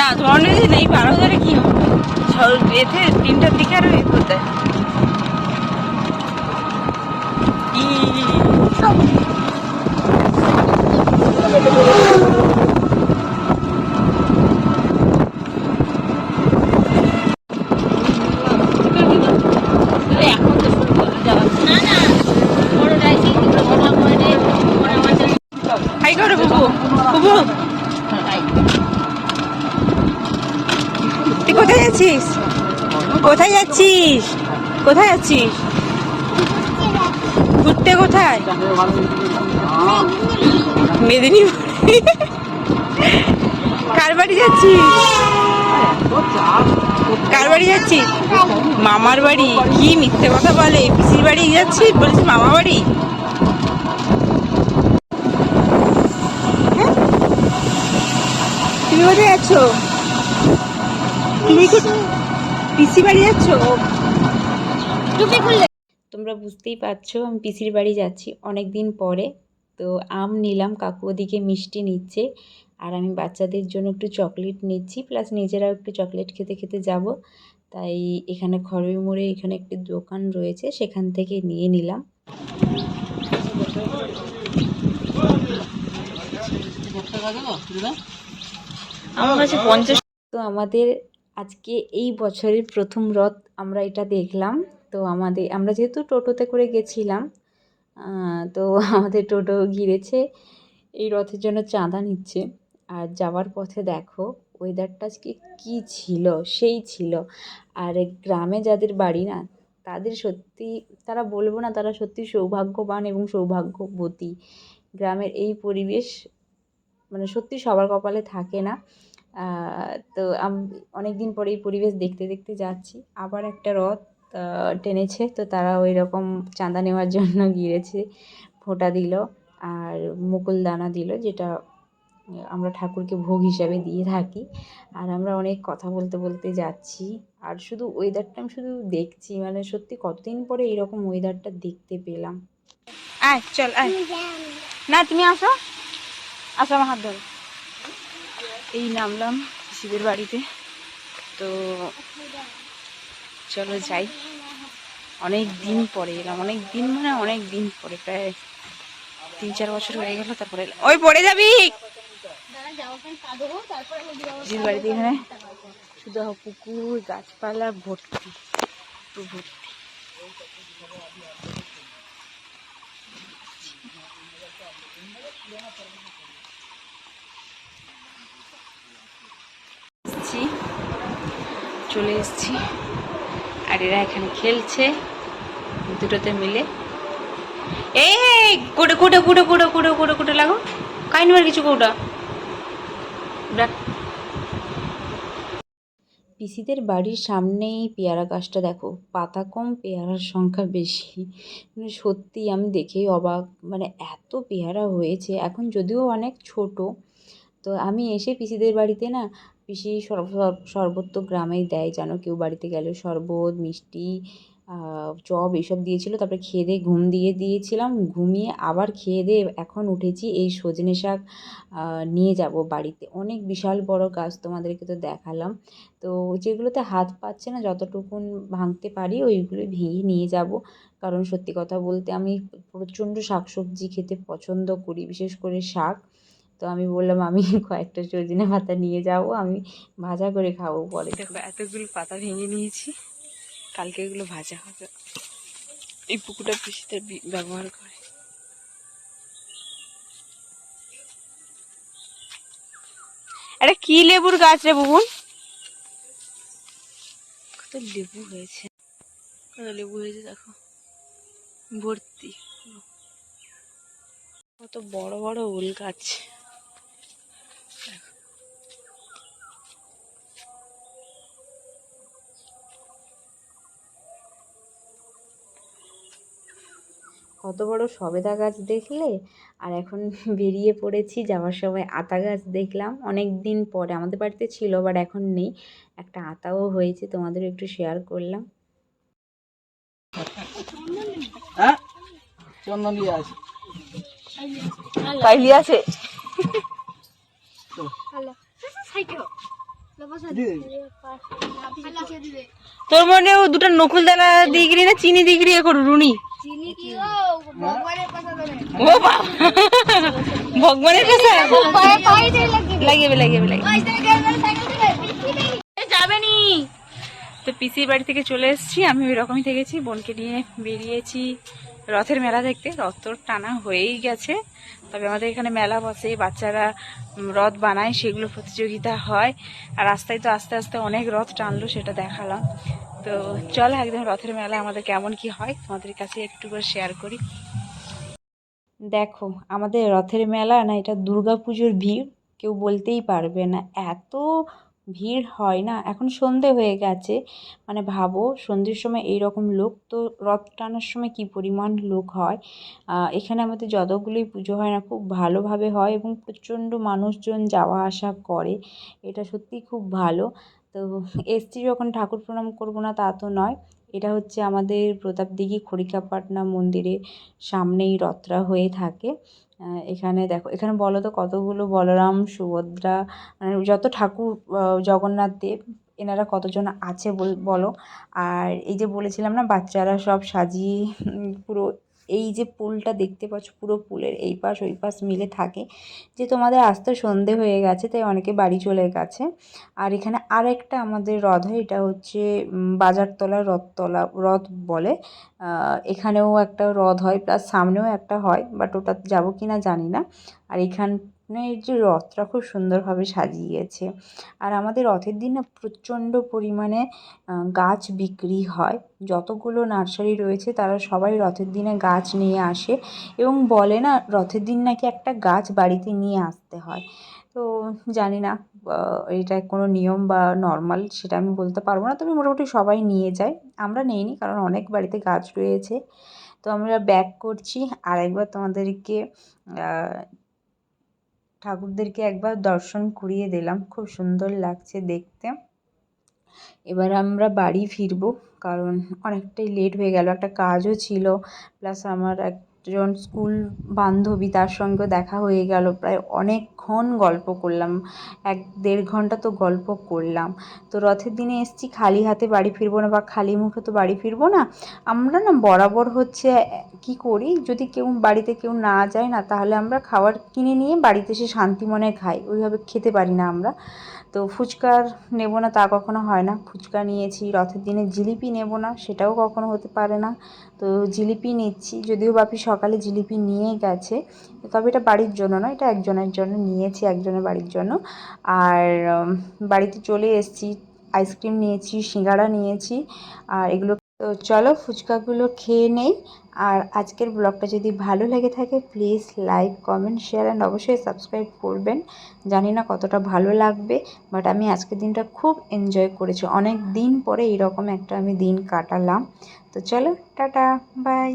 না তোমার যদি নেই বারো হাজারে কি হবে এতে তিনটার দিকে আরও এ করতে হয়। ই এখন তো শুরু করা যাওয়া না না বড় রাইছি কিন্তু বড় করে বড় মাছ হাই করো বুবু বুবু তুই কোথায় যাচ্ছিস কোথায় যাচ্ছিস? কোথায় যাচ্ছিস ঘুরতে কোথায়? মেদিনীপুর। কার বাড়ি যাচ্ছিস? কার বাড়ি যাচ্ছিস? মামার বাড়ি। কি মিথ্যে কথা বলে? পিসির বাড়ি যাচ্ছিস? বলছিস মামা বাড়ি? তুমি কোথায় যাচ্ছ তুমি কোথায় পিসি বাড়ি যাচ্ছ? টুপি খুললে। তোমরা বুঝতেই পারছ আমি পিসির বাড়ি যাচ্ছি অনেক দিন পরে। তো আম নিলাম কাকু ওদিকে মিষ্টি নিচ্ছে আর আমি বাচ্চাদের জন্য একটু চকলেট নিচ্ছি প্লাস নিজেরাও একটু চকলেট খেতে খেতে যাব। তাই এখানে খড়ই মোড়ে এখানে একটি দোকান রয়েছে সেখান থেকে নিয়ে নিলাম। আমার কাছে পঞ্চাশ তো আমাদের আজকে এই বছরের প্রথম রথ আমরা এটা দেখলাম। তো আমাদের, আমরা যেহেতু টোটোতে করে গেছিলাম তো আমাদের টোটো ঘিরেছে, এই রথের জন্য চাঁদা নিচ্ছে। আর যাওয়ার পথে দেখো ওয়েদারটা আজকে কী ছিল, সেই ছিল। আর গ্রামে যাদের বাড়ি না, তাদের সত্যি, তারা বলব না তারা সত্যি সৌভাগ্যবান এবং সৌভাগ্যবতী। গ্রামের এই পরিবেশ মানে সত্যি সবার কপালে থাকে না। তো অনেক দিন পরে এই পরিবেশ দেখতে দেখতে যাচ্ছি। আবার একটা রথ টেনেছে, তো তারা ওই রকম চাঁদা নেওয়ার জন্য গিয়েছে ফোঁটা দিল আর মুকুল দানা দিল, যেটা আমরা ঠাকুরকে ভোগ হিসাবে দিয়ে থাকি। আর আমরা অনেক কথা বলতে বলতে যাচ্ছি। আর শুধু ওয়েদারটা আমি শুধু দেখছি মানে সত্যি কতদিন পরে এরকম ওয়েদারটা দেখতে পেলাম। আয়, চল, আয়। না, তুমি আসো। আসো আমার হাত ধরো। এই নামলাম শিবের বাড়িতে। তো চলো যাই। অনেক দিন পরে এলাম, অনেক দিন মানে অনেক দিন পরে, প্রায় তিন চার বছর হয়ে গেল, তারপরে। ওই পড়ে যাবি! শিবের বাড়িতে এখানে শুধু পুকুর, গাছপালা, ভর্তি ভর্তি এসছি চলে এসছি। আর এরা এখানে খেলছে। দুটোতে মিলে। এই, কোটে কোটে কোটে কোটে কোটে কোটে কোটে লাগো। কাহিনী মার কিছু কোটা? পিসিদের বাড়ির সামনেই পেয়ারা গাছটা দেখো। পাতা কম, পেয়ারার সংখ্যা বেশি। মানে সত্যি আমি দেখেই অবাক। মানে এত পেয়ারা হয়েছে। এখন যদিও অনেক ছোট, তো আমি এসে পিসিদের বাড়িতে না পিসি শরবত তো গ্রামেই দেয়, জানো? কেউ বাড়িতে গেলে শরবত, মিষ্টি চপ এইসব দিয়েছিল। তারপরে খেয়ে দিয়ে ঘুম দিয়ে দিয়েছিলাম। ঘুমিয়ে আবার খেয়ে দিয়ে এখন উঠেছি এই সজনে শাক নিয়ে যাব বাড়িতে। অনেক বিশাল বড় গাছ তোমাদেরকে তো দেখালাম। তো যেগুলোতে হাত পাচ্ছে না, যতটুকুন ভাঙতে পারি ওইগুলো ভেঙে নিয়ে যাব। কারণ সত্যি কথা বলতে আমি প্রচণ্ড শাকসবজি খেতে পছন্দ করি, বিশেষ করে শাক। তো আমি বললাম, আমি কয়েকটা সজনে পাতা নিয়ে যাব, আমি ভাজা করে খাব পরে। দেখো, এতগুলো পাতা ভেঙে নিয়েছি, কালকে এগুলো ভাজা হবে। এই পুকুরটা পিসিতে ব্যবহার করে। এটা কি লেবুর গাছ রে বুবুন? কত লেবু হয়েছে। কত লেবু হয়েছে, দেখো। ভর্তি। কত বড় বড় উল গাছ। কত বড় সবেদা গাছ দেখলে? আর এখন বেরিয়ে পড়েছি যাওয়ার সময় আতা গাছ দেখলাম। অনেক দিন পরে আমাদের বাড়িতে ছিল বাট এখন নেই। একটা আতাও হয়েছে তোমাদের একটু শেয়ার করলাম। হ্যাঁ? আছে কাইলি আছে? তোর মনে ও দুটো নকুল দানা দিগরি না চিনি দিগরি এ করু রুনি। ও বাবা। ভগবানের কাছে লাগিয়ে লাগিয়ে লাগিয়ে যাবে নি। তো পিসির বাড়ি থেকে চলে এসেছি। আমি ওই রকমই থেকেছি বোনকে নিয়ে বেরিয়েছি রথের মেলা দেখতে। রথ তো টানা হয়েই গেছে। তবে আমাদের এখানে মেলা বসে বাচ্চারা রথ বানায় সেগুলো প্রতিযোগিতা হয়। আর রাস্তায় তো আস্তে আস্তে অনেক রথ টানলো সেটা দেখালাম। তো চলো একদম রথের মেলা আমাদের কেমন কি হয়, তোমাদের কাছে একটু করে শেয়ার করি। দেখো, আমাদের রথের মেলা না, এটা দুর্গা পুজোর ভিড়, কেউ বলতেই পারবে না। এত ভিড় হয় না। এখন সন্ধে হয়ে গেছে। মানে ভাবো, সন্ধ্যের সময় এই রকম লোক, তো রথ টানার সময় কি পরিমাণ লোক হয়? এখানে আমাদের যতগুলোই পুজো হয় না, খুব ভালোভাবে হয় এবং প্রচণ্ড মানুষজন যাওয়া আসা করে। এটা সত্যিই খুব ভালো। তো এসছি যখন ঠাকুর প্রণাম করব না, তা তো নয়। এটা হচ্ছে আমাদের প্রতাপদিঘি খড়িকাপাটনা মন্দিরে সামনেই রথটা হয়ে থাকে। এখানে দেখো, এখানে বলো তো কতগুলো বলরাম, সুভদ্রা মানে যত ঠাকুর জগন্নাথ দেব, এনারা কতজন আছে বল, বলো। আর এই যে বলেছিলাম না, বাচ্চারা সব সাজিয়ে পুরো এই যে পুলটা দেখতে পাচ্ছ, পুরো পুলের এই পাশ ওই পাশ মিলে থাকে। যে তোমাদের আসতে সন্ধে হয়ে গেছে, তাই অনেকে বাড়ি চলে গেছে। আর এখানে আরেকটা আমাদের হ্রদ হয়, এটা হচ্ছে বাজারতলা রথতলা, রথ বলে। এখানেও একটা হ্রদ হয়, প্লাস সামনেও একটা হয়, বাট ওটা যাব কি না জানি না। আর এখানের যে রথটা খুব সুন্দরভাবে সাজিয়েছে। আর আমাদের রথের দিন না প্রচণ্ড পরিমাণে গাছ বিক্রি হয়। যতগুলো নার্সারি রয়েছে, তারা সবাই রথের দিনে গাছ নিয়ে আসে এবং বলে না, রথের দিন নাকি একটা গাছ বাড়িতে নিয়ে আসতে হয়। তো জানি না এটা কোনো নিয়ম বা নর্মাল সেটা আমি বলতে পারব না, তবে মোটামুটি সবাই নিয়ে যায়। আমরা নিইনি, কারণ অনেক বাড়িতে গাছ রয়েছে। তো আমরা ব্যাক করছি আর একবার তোমাদেরকে ঠাকুরদেরকে একবার দর্শন করিয়ে দিলাম। খুব সুন্দর লাগছে দেখতে। এবার আমরা বাড়ি ফিরবো, কারণ অনেকটাই লেট হয়ে গেল। একটা কাজও ছিল প্লাস আমার একজন স্কুল বান্ধবী তার সঙ্গেও দেখা হয়ে গেল। প্রায় অনেকক্ষণ গল্প করলাম। এক দেড় ঘণ্টা তো গল্প করলাম। তো রথের দিনে এসছি, খালি হাতে বাড়ি ফিরবো না বা খালি মুখে তো বাড়ি ফিরবো না। আমরা না বরাবর হচ্ছে, কি করি? যদি কেউ বাড়িতে কেউ না যায় না, তাহলে আমরা খাবার কিনে নিয়ে বাড়িতে এসে শান্তি মনে খাই। ওইভাবে খেতে পারি না আমরা। তো ফুচকার নেব না তা কখনো হয় না। ফুচকা নিয়েছি, রথের দিনে জিলিপি নেব না, সেটাও কখনো হতে পারে না। তো জিলিপি নিচ্ছি, যদিও বাপি সকালে জিলিপি নিয়ে গেছে, তবে এটা বাড়ির জন্য নয়, এটা একজনের জন্য নিয়েছি, একজনের বাড়ির জন্য। আর বাড়িতে চলে এসেছি, আইসক্রিম নিয়েছি, সিঙ্গাড়া নিয়েছি, আর এগুলো তো চলো ফুচকাগুলো খেয়ে নেই। আর আজকের ব্লগটা যদি ভালো লেগে থাকে please like comment share and অবশ্যই সাবস্ক্রাইব করবেন। জানি না কতটা ভালো লাগবে বাট আমি আজকের দিনটা খুব এনজয় করেছি। অনেক দিন পরে এরকম একটা আমি দিন কাটালাম। তো চলো, টাটা বাই